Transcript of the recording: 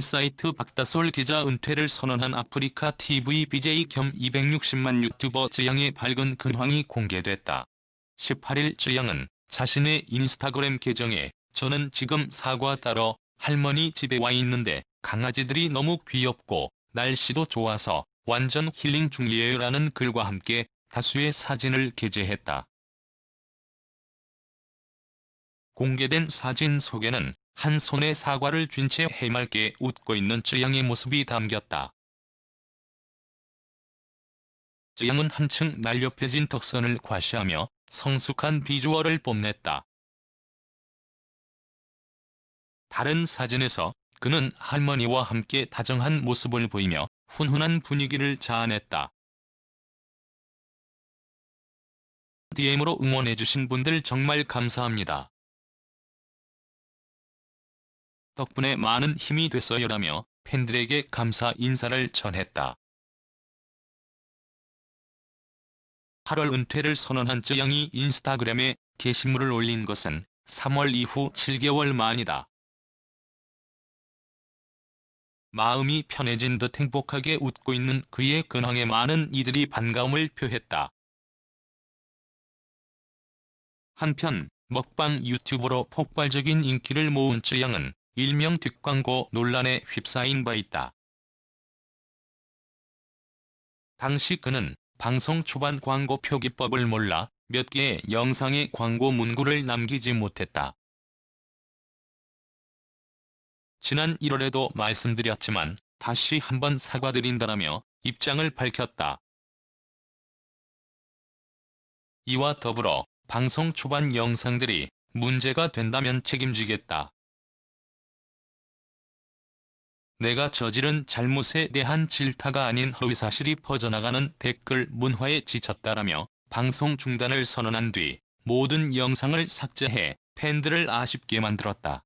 사이트 박다솔 기자 은퇴를 선언한 아프리카 TV BJ 겸 260만 유튜버 쯔양의 밝은 근황이 공개됐다. 18일 쯔양은 자신의 인스타그램 계정에 저는 지금 사과 따러 할머니 집에 와 있는데 강아지들이 너무 귀엽고 날씨도 좋아서 완전 힐링 중이에요 라는 글과 함께 다수의 사진을 게재했다. 공개된 사진 속에는 한 손에 사과를 쥔 채 해맑게 웃고 있는 쯔양의 모습이 담겼다. 쯔양은 한층 날렵해진 턱선을 과시하며 성숙한 비주얼을 뽐냈다. 다른 사진에서 그는 할머니와 함께 다정한 모습을 보이며 훈훈한 분위기를 자아냈다. DM으로 응원해주신 분들 정말 감사합니다. 덕분에 많은 힘이 됐어요라며 팬들에게 감사 인사를 전했다. 8월 은퇴를 선언한 쯔양이 인스타그램에 게시물을 올린 것은 3월 이후 7개월 만이다. 마음이 편해진 듯 행복하게 웃고 있는 그의 근황에 많은 이들이 반가움을 표했다. 한편 먹방 유튜버로 폭발적인 인기를 모은 쯔양은 일명 뒷광고 논란에 휩싸인 바 있다. 당시 그는 방송 초반 광고 표기법을 몰라 몇 개의 영상에 광고 문구를 남기지 못했다. 지난 1월에도 말씀드렸지만 다시 한번 사과드린다라며 입장을 밝혔다. 이와 더불어 방송 초반 영상들이 문제가 된다면 책임지겠다. 내가 저지른 잘못에 대한 질타가 아닌 허위사실이 퍼져나가는 댓글 문화에 지쳤다라며 방송 중단을 선언한 뒤 모든 영상을 삭제해 팬들을 아쉽게 만들었다.